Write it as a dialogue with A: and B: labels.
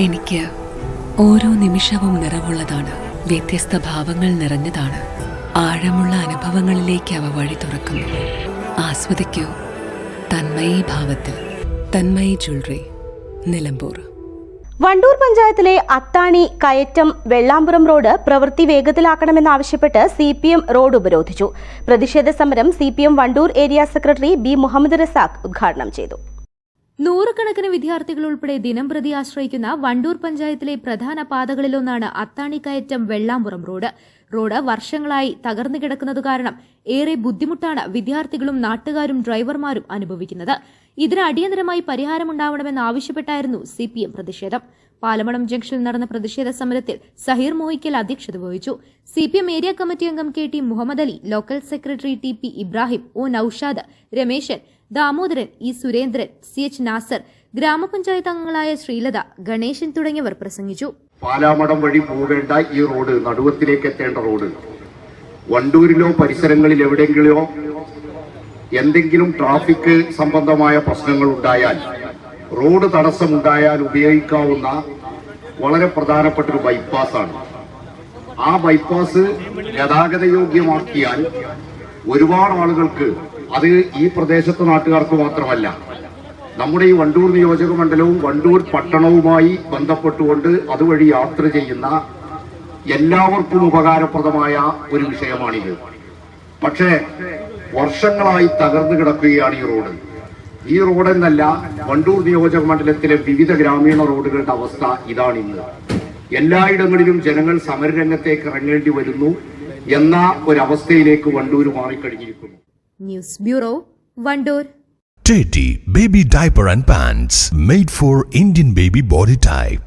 A: എനിക്ക് ഓരോ നിമിഷവും നിറവുള്ളതാണ്. വ്യത്യസ്ത ഭാവങ്ങൾ നിറഞ്ഞതാണ്. ആഴമുള്ള അനുഭവങ്ങളിലേക്ക് അവ വഴി തുറക്കുന്നു. ആസ്വദിക്കൂ. തന്മയി ഭാവത്തിൽ. തന്മയി ജ്വല്ലറി. നിലമ്പൂർ.
B: വണ്ടൂർ പഞ്ചായത്തിലെ അത്താണി കയറ്റം വെള്ളാമ്പുറം റോഡ് പ്രവൃത്തി വേഗത്തിലാക്കണമെന്നാവശ്യപ്പെട്ട് സി പി എം റോഡ് ഉപരോധിച്ചു. പ്രതിഷേധ സമരം C P M Wandoor area secretary B Muhammad Razak ഉദ്ഘാടനം ചെയ്തു.
C: നൂറുകണക്കിന് വിദ്യാർത്ഥികൾ ഉൾപ്പെടെ ദിനംപ്രതി ആശ്രയിക്കുന്ന വണ്ടൂർ പഞ്ചായത്തിലെ പ്രധാന പാതകളിലൊന്നാണ് അത്താണിക്കയറ്റം വെള്ളാമ്പുറം റോഡ്. റോഡ് വർഷങ്ങളായി തകർന്നു കിടക്കുന്നത് കാരണം ഏറെ ബുദ്ധിമുട്ടാണ് വിദ്യാർത്ഥികളും നാട്ടുകാരും ഡ്രൈവർമാരും അനുഭവിക്കുന്നത്. ഇതിന് അടിയന്തരമായി പരിഹാരമുണ്ടാവണമെന്ന് ആവശ്യപ്പെട്ടായിരുന്നു സി പ്രതിഷേധം. പാലമണം ജംഗ്ഷനിൽ നടന്ന പ്രതിഷേധ സമരത്തിൽ സഹീർ മോയിക്കൽ അധ്യക്ഷത വഹിച്ചു. C P M area committee അംഗം K T Muhammad Ali local secretary T P Ibrahim O Naushad Rameshan Damodaran E Surendran C H Nasar ഗ്രാമപഞ്ചായത്ത് അംഗങ്ങളായ ശ്രീലത ഗണേശൻ തുടങ്ങിയവർ പ്രസംഗിച്ചു.
D: പാലാമടം വഴി പോകേണ്ട ഈ റോഡ് നടുവത്തിലേക്ക് എത്തേണ്ട റോഡ്. വണ്ടൂരിലോ പരിസരങ്ങളിൽ എവിടെയെങ്കിലോ എന്തെങ്കിലും ട്രാഫിക് സംബന്ധമായ പ്രശ്നങ്ങൾ ഉണ്ടായാൽ റോഡ് തടസ്സമുണ്ടായാൽ ഉപയോഗിക്കാവുന്ന വളരെ പ്രധാനപ്പെട്ട ഒരു ബൈപ്പാസാണ് ആ ബൈപ്പാസ് ഗതാഗത യോഗ്യമാക്കിയാൽ ഒരുപാട് ആളുകൾക്ക് അത് ഈ പ്രദേശത്തെ നാട്ടുകാർക്ക് മാത്രമല്ല നമ്മുടെ ഈ വണ്ടൂർ നിയോജക മണ്ഡലവും വണ്ടൂർ പട്ടണവുമായി ബന്ധപ്പെട്ടുകൊണ്ട് അതുവഴി യാത്ര ചെയ്യുന്ന എല്ലാവർക്കും ഉപകാരപ്രദമായ ഒരു വിഷയമാണിത്. പക്ഷേ വർഷങ്ങളായി തകർന്നു കിടക്കുകയാണ് ഈ റോഡ്. ഈ റോഡെന്നല്ല വണ്ടൂർ നിയോജക മണ്ഡലത്തിലെ വിവിധ ഗ്രാമീണ റോഡുകളുടെ അവസ്ഥ ഇതാണ് ഇതാണിന്ന്. എല്ലായിടങ്ങളിലും ജനങ്ങൾ സമരരംഗത്തേക്ക് ഇറങ്ങേണ്ടി വരുന്നു എന്ന ഒരവസ്ഥയിലേക്ക് Wandoor മാറിക്കഴിഞ്ഞിരിക്കുന്നു.
C: News bureau Wandoor.
E: Teddy Baby Diaper and Pants made for Indian baby body type.